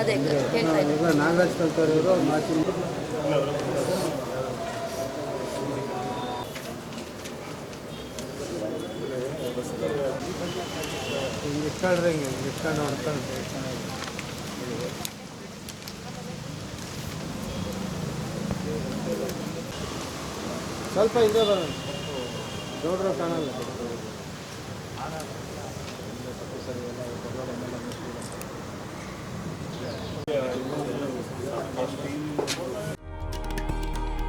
ಅದೇ ಕೇಳ್ತಾ ಇದ್ದೀನಿ. ನಾಗರಾಜ್ ಹಿಂಗೆ ಇಟ್ಕೊಳ್ರಿ ಹಿಂಗೆ ಹಿಂಗೆ ಇಟ್ಕೊಂಡು ಹೊಡ್ಕೊಂಡು ಸ್ವಲ್ಪ ಹಿಂದೆ ಬರೋಣ. ನೋಡ್ರೆ ಕಾಣಲ್ಲ.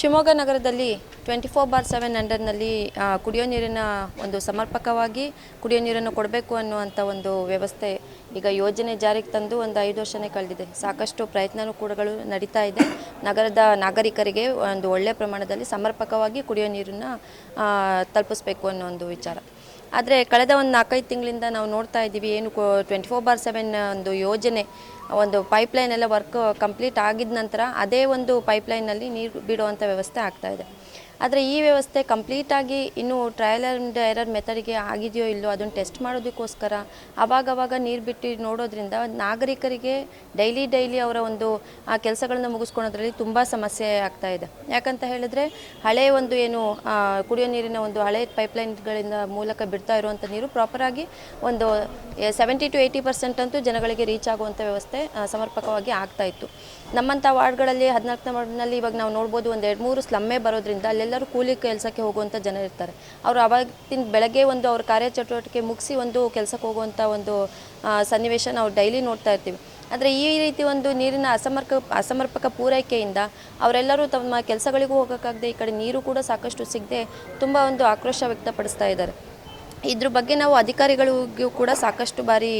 ಶಿವಮೊಗ್ಗ ನಗರದಲ್ಲಿ ಟ್ವೆಂಟಿ ಫೋರ್ ಬಾರ್ ಸೆವೆನ್ ಅಂಡರ್ನಲ್ಲಿ ಕುಡಿಯೋ ನೀರಿನ ಒಂದು ಸಮರ್ಪಕವಾಗಿ ಕುಡಿಯೋ ನೀರನ್ನು ಕೊಡಬೇಕು ಅನ್ನುವಂಥ ಒಂದು ವ್ಯವಸ್ಥೆ ಈಗ ಯೋಜನೆ ಜಾರಿಗೆ ತಂದು ಒಂದು ಐದು ವರ್ಷನೇ ಕಳೆದಿದೆ. ಸಾಕಷ್ಟು ಪ್ರಯತ್ನನೂ ಕೂಡಗಳು ನಡೀತಾ ಇದೆ. ನಗರದ ನಾಗರಿಕರಿಗೆ ಒಂದು ಒಳ್ಳೆಯ ಪ್ರಮಾಣದಲ್ಲಿ ಸಮರ್ಪಕವಾಗಿ ಕುಡಿಯೋ ನೀರನ್ನು ತಲುಪಿಸ್ಬೇಕು ಅನ್ನೋ ಒಂದು ವಿಚಾರ. ಆದರೆ ಕಳೆದ ಒಂದು ನಾಲ್ಕೈದು ತಿಂಗಳಿಂದ ನಾವು ನೋಡ್ತಾ ಇದ್ದೀವಿ, ಏನು ಟ್ವೆಂಟಿ ಫೋರ್ ಬಾರ್ ಸೆವೆನ್ ಒಂದು ಯೋಜನೆ, ಒಂದು ಪೈಪ್ಲೈನ್ ಎಲ್ಲ ವರ್ಕ್ ಕಂಪ್ಲೀಟ್ ಆಗಿದ ನಂತರ ಅದೇ ಒಂದು ಪೈಪ್ಲೈನಲ್ಲಿ ನೀರು ಬಿಡುವಂಥ ವ್ಯವಸ್ಥೆ ಆಗ್ತಾ ಇದೆ. ಆದರೆ ಈ ವ್ಯವಸ್ಥೆ ಕಂಪ್ಲೀಟಾಗಿ ಇನ್ನೂ ಟ್ರಯಲ್ ಆ್ಯಂಡ್ ಎರರ್ ಮೆಥಡ್ಗೆ ಆಗಿದೆಯೋ ಇಲ್ಲೋ ಅದನ್ನು ಟೆಸ್ಟ್ ಮಾಡೋದಕ್ಕೋಸ್ಕರ ಅವಾಗವಾಗ ನೀರು ಬಿಟ್ಟು ನೋಡೋದ್ರಿಂದ ನಾಗರಿಕರಿಗೆ ಡೈಲಿ ಡೈಲಿ ಅವರ ಒಂದು, ಆ ಕೆಲಸಗಳನ್ನ ಮುಗಿಸ್ಕೊಳೋದ್ರಲ್ಲಿ ತುಂಬ ಸಮಸ್ಯೆ ಆಗ್ತಾ ಇದೆ. ಯಾಕಂತ ಹೇಳಿದ್ರೆ ಹಳೆ ಒಂದು ಏನು ಕುಡಿಯೋ ನೀರಿನ ಒಂದು ಹಳೆ ಪೈಪ್ಲೈನ್ಗಳಿಂದ ಮೂಲಕ ಬಿಡ್ತಾ ಇರುವಂಥ ನೀರು ಪ್ರಾಪರಾಗಿ ಒಂದು ಸೆವೆಂಟಿ ಟು ಏಯ್ಟಿ ಪರ್ಸೆಂಟ್ ಅಂತೂ ಜನಗಳಿಗೆ ರೀಚ್ ಆಗುವಂಥ ವ್ಯವಸ್ಥೆ ಸಮರ್ಪಕವಾಗಿ ಆಗ್ತಾ ಇತ್ತು. ನಮ್ಮಂಥ ವಾರ್ಡ್ಗಳಲ್ಲಿ, ಹದಿನಾಲ್ಕನೇ ವಾರ್ಡ್ನಲ್ಲಿ ಇವಾಗ ನಾವು ನೋಡ್ಬೋದು ಒಂದು ಎರಡು ಮೂರು ಸ್ಲಮ್ಮೇ ಬರೋದ್ರಿಂದ ಅಲ್ಲೆಲ್ಲರೂ ಕೂಲಿ ಕೆಲಸಕ್ಕೆ ಹೋಗುವಂಥ ಜನ ಇರ್ತಾರೆ. ಅವರು ಅವಾಗಿನ ಬೆಳಗ್ಗೆ ಒಂದು ಅವ್ರ ಕಾರ್ಯಚಟುವಟಿಕೆ ಮುಗಿಸಿ ಒಂದು ಕೆಲಸಕ್ಕೆ ಹೋಗುವಂಥ ಒಂದು ಸನ್ನಿವೇಶ ನಾವು ಡೈಲಿ ನೋಡ್ತಾ ಇರ್ತೀವಿ. ಆದರೆ ಈ ರೀತಿ ಒಂದು ನೀರಿನ ಅಸಮರ್ಕ, ಅಸಮರ್ಪಕ ಪೂರೈಕೆಯಿಂದ ಅವರೆಲ್ಲರೂ ತಮ್ಮ ಕೆಲಸಗಳಿಗೂ ಹೋಗೋಕ್ಕಾಗದೆ ಈ ಕಡೆ ನೀರು ಕೂಡ ಸಾಕಷ್ಟು ಸಿಗದೆ ತುಂಬ ಒಂದು ಆಕ್ರೋಶ ವ್ಯಕ್ತಪಡಿಸ್ತಾ ಇದ್ದಾರೆ. ಇದ್ರ ಬಗ್ಗೆ ನಾವು ಅಧಿಕಾರಿಗಳಿಗೂ ಕೂಡ ಸಾಕಷ್ಟು ಬಾರಿ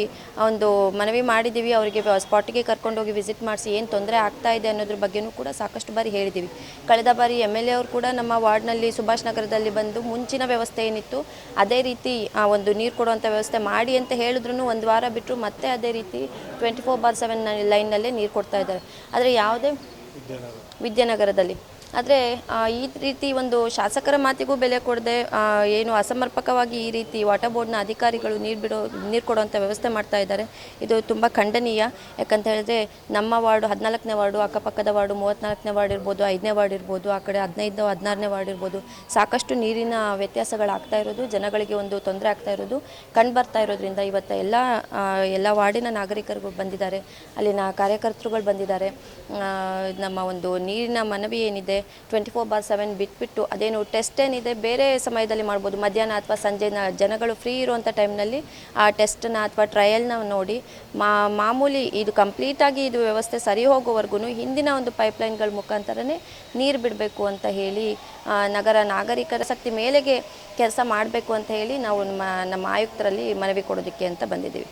ಒಂದು ಮನವಿ ಮಾಡಿದ್ದೀವಿ ಅವರಿಗೆ ಸ್ಪಾಟಿಗೆ ಕರ್ಕೊಂಡೋಗಿ ವಿಸಿಟ್ ಮಾಡಿಸಿ ಏನು ತೊಂದರೆ ಆಗ್ತಾ ಇದೆ ಅನ್ನೋದ್ರ ಬಗ್ಗೆನೂ ಕೂಡ ಸಾಕಷ್ಟು ಬಾರಿ ಹೇಳಿದ್ದೀವಿ ಕಳೆದ ಬಾರಿ ಎಂ ಎಲ್ ಎ ಅವರು ಕೂಡ ನಮ್ಮ ವಾರ್ಡ್ನಲ್ಲಿ ಸುಭಾಷ್ ನಗರದಲ್ಲಿ ಬಂದು ಮುಂಚಿನ ವ್ಯವಸ್ಥೆ ಏನಿತ್ತು ಅದೇ ರೀತಿ ಆ ಒಂದು ನೀರು ಕೊಡುವಂಥ ವ್ಯವಸ್ಥೆ ಮಾಡಿ ಅಂತ ಹೇಳಿದ್ರು ಒಂದು ವಾರ ಬಿಟ್ಟರು ಮತ್ತೆ ಅದೇ ರೀತಿ ಟ್ವೆಂಟಿ ಫೋರ್ ಬಾರ್ ಸೆವೆನ್ ಲೈನ್ನಲ್ಲೇ ನೀರು ಕೊಡ್ತಾ ಇದ್ದಾರೆ. ಆದರೆ ಯಾವುದೇ ವಿದ್ಯಾನಗರದಲ್ಲಿ ಆದರೆ ಈ ರೀತಿ ಒಂದು ಶಾಸಕರ ಮಾತಿಗೂ ಬೆಲೆ ಕೊಡದೆ ಏನು ಅಸಮರ್ಪಕವಾಗಿ ಈ ರೀತಿ ವಾಟರ್ ಬೋರ್ಡ್ನ ಅಧಿಕಾರಿಗಳು ನೀರು ಬಿಡೋ, ನೀರು ಕೊಡುವಂಥ ವ್ಯವಸ್ಥೆ ಮಾಡ್ತಾ ಇದ್ದಾರೆ. ಇದು ತುಂಬ ಖಂಡನೀಯ. ಯಾಕಂತ ಹೇಳಿದ್ರೆ, ನಮ್ಮ ವಾರ್ಡು ಹದಿನಾಲ್ಕನೇ ವಾರ್ಡು, ಅಕ್ಕಪಕ್ಕದ ವಾರ್ಡು ಮೂವತ್ತ್ನಾಲ್ಕನೇ ವಾರ್ಡ್ ಇರ್ಬೋದು, ಐದನೇ ವಾರ್ಡ್ ಇರ್ಬೋದು, ಆ ಕಡೆ ಹದಿನೈದು ಹದಿನಾರನೇ ವಾರ್ಡ್ ಇರ್ಬೋದು, ಸಾಕಷ್ಟು ನೀರಿನ ವ್ಯತ್ಯಾಸಗಳಾಗ್ತಾ ಇರೋದು, ಜನಗಳಿಗೆ ಒಂದು ತೊಂದರೆ ಆಗ್ತಾ ಇರೋದು ಕಂಡು ಬರ್ತಾ ಇರೋದ್ರಿಂದ ಇವತ್ತು ಎಲ್ಲ ಎಲ್ಲ ವಾರ್ಡಿನ ನಾಗರಿಕರು ಬಂದಿದ್ದಾರೆ. ಅಲ್ಲಿನ ಕಾರ್ಯಕರ್ತರುಗಳು ಬಂದಿದ್ದಾರೆ. ನಮ್ಮ ಒಂದು ನೀರಿನ ಮನವಿ ಏನಿದೆ ಟ್ವೆಂಟಿ ಫೋರ್ ಬಾರ್ ಸೆವೆನ್ ಬಿಟ್ಬಿಟ್ಟು ಅದೇನು ಟೆಸ್ಟ್ ಏನಿದೆ ಬೇರೆ ಸಮಯದಲ್ಲಿ ಮಾಡ್ಬೋದು. ಮಧ್ಯಾಹ್ನ ಅಥವಾ ಸಂಜೆನ ಜನಗಳು ಫ್ರೀ ಇರುವಂಥ ಟೈಮ್ನಲ್ಲಿ ಆ ಟೆಸ್ಟನ್ನ ಅಥವಾ ಟ್ರಯಲ್ನ ನೋಡಿ ಮಾಮೂಲಿ ಇದು ಕಂಪ್ಲೀಟಾಗಿ ಇದು ವ್ಯವಸ್ಥೆ ಸರಿ ಹೋಗೋವರೆಗೂ ಹಿಂದಿನ ಒಂದು ಪೈಪ್ಲೈನ್ಗಳ ಮುಖಾಂತರನೇ ನೀರು ಬಿಡಬೇಕು ಅಂತ ಹೇಳಿ ನಗರ ನಾಗರಿಕರ ಶಕ್ತಿ ಮೇಲೆಗೆ ಕೆಲಸ ಮಾಡಬೇಕು ಅಂತ ಹೇಳಿ ನಾವು ನಮ್ಮ ನಮ್ಮ ಆಯುಕ್ತರಲ್ಲಿ ಮನವಿ ಕೊಡೋದಕ್ಕೆ ಅಂತ ಬಂದಿದ್ದೀವಿ.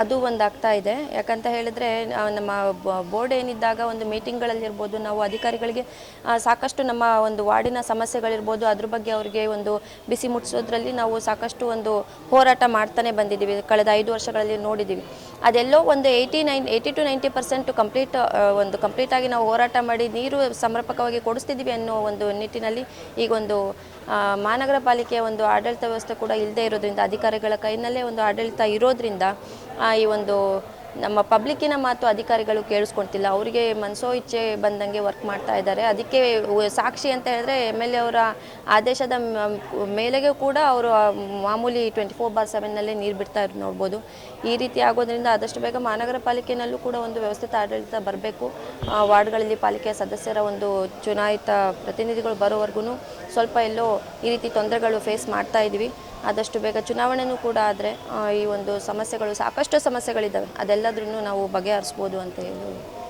ಅದು ಒಂದು ಆಗ್ತಾ ಇದೆ. ಯಾಕಂತ ಹೇಳಿದ್ರೆ ನಮ್ಮ ಬೋರ್ಡ್ ಏನಿದ್ದಾಗ ಒಂದು ಮೀಟಿಂಗ್ಗಳಲ್ಲಿರ್ಬೋದು, ನಾವು ಅಧಿಕಾರಿಗಳಿಗೆ ಸಾಕಷ್ಟು ನಮ್ಮ ಒಂದು ವಾರ್ಡಿನ ಸಮಸ್ಯೆಗಳಿರ್ಬೋದು, ಅದ್ರ ಬಗ್ಗೆ ಅವರಿಗೆ ಒಂದು ಬಿಸಿ ಮುಟ್ಟಿಸೋದ್ರಲ್ಲಿ ನಾವು ಸಾಕಷ್ಟು ಒಂದು ಹೋರಾಟ ಮಾಡ್ತಾನೆ ಬಂದಿದ್ದೀವಿ. ಕಳೆದ ಐದು ವರ್ಷಗಳಲ್ಲಿ ನೋಡಿದ್ದೀವಿ. ಅದೆಲ್ಲೋ ಒಂದು eighty nine eighty two ninety percent complete ಒಂದು ಕಂಪ್ಲೀಟಾಗಿ ನಾವು ಹೋರಾಟ ಮಾಡಿ ನೀರು ಸಮರ್ಪಕವಾಗಿ ಕೊಡಿಸ್ತಿದ್ದೀವಿ ಅನ್ನೋ ಒಂದು ನಿಟ್ಟಿನಲ್ಲಿ ಈಗ ಒಂದು ಆ, ಮಹಾನಗರ ಪಾಲಿಕೆಯ ಒಂದು ಆಡಳಿತ ವ್ಯವಸ್ಥೆ ಕೂಡ ಇಲ್ಲದೆ ಇರೋದ್ರಿಂದ ಅಧಿಕಾರಿಗಳ ಕೈನಲ್ಲೇ ಒಂದು ಆಡಳಿತ ಇರೋದ್ರಿಂದ ಈ ಒಂದು ನಮ್ಮ ಪಬ್ಲಿಕ್ಕಿನ ಮಾತು ಅಧಿಕಾರಿಗಳು ಕೇಳಿಸ್ಕೊಳ್ತಿಲ್ಲ. ಅವರಿಗೆ ಮನಸೋ ಇಚ್ಛೆ ಬಂದಂಗೆ ವರ್ಕ್ ಮಾಡ್ತಾ ಇದ್ದಾರೆ. ಅದಕ್ಕೆ ಸಾಕ್ಷಿ ಅಂತ ಹೇಳಿದ್ರೆ ಎಂ ಎಲ್ ಎ ಅವರ ಆದೇಶದ ಮೇಲೆಗೆ ಕೂಡ ಅವರು ಮಾಮೂಲಿ ಟ್ವೆಂಟಿ ಫೋರ್ ಬಾರ್ ಸೆವೆನ್ನಲ್ಲೇ ನೀರು ಬಿಡ್ತಾ ಇರೋದು ನೋಡ್ಬೋದು. ಈ ರೀತಿ ಆಗೋದ್ರಿಂದ ಆದಷ್ಟು ಬೇಗ ಮಹಾನಗರ ಪಾಲಿಕೆನಲ್ಲೂ ಕೂಡ ಒಂದು ವ್ಯವಸ್ಥಿತ ಆಡಳಿತ ಬರಬೇಕು. ವಾರ್ಡ್ಗಳಲ್ಲಿ ಪಾಲಿಕೆಯ ಸದಸ್ಯರ ಒಂದು ಚುನಾಯಿತ ಪ್ರತಿನಿಧಿಗಳು ಬರೋವರೆಗೂ ಸ್ವಲ್ಪ ಎಲ್ಲೋ ಈ ರೀತಿ ತೊಂದರೆಗಳು ಫೇಸ್ ಮಾಡ್ತಾ ಇದ್ದೀವಿ ಆದಷ್ಟು ಬೇಗ ಚುನಾವಣೆನೂ ಕೂಡ ಆದರೆ ಈ ಒಂದು ಸಮಸ್ಯೆಗಳು ಸಾಕಷ್ಟು ಸಮಸ್ಯೆಗಳಿದ್ದಾವೆ. ಅದೆಲ್ಲದ್ರೂ ನಾವು ಬಗೆಹರಿಸ್ಬೋದು ಅಂತ ಹೇಳಿ.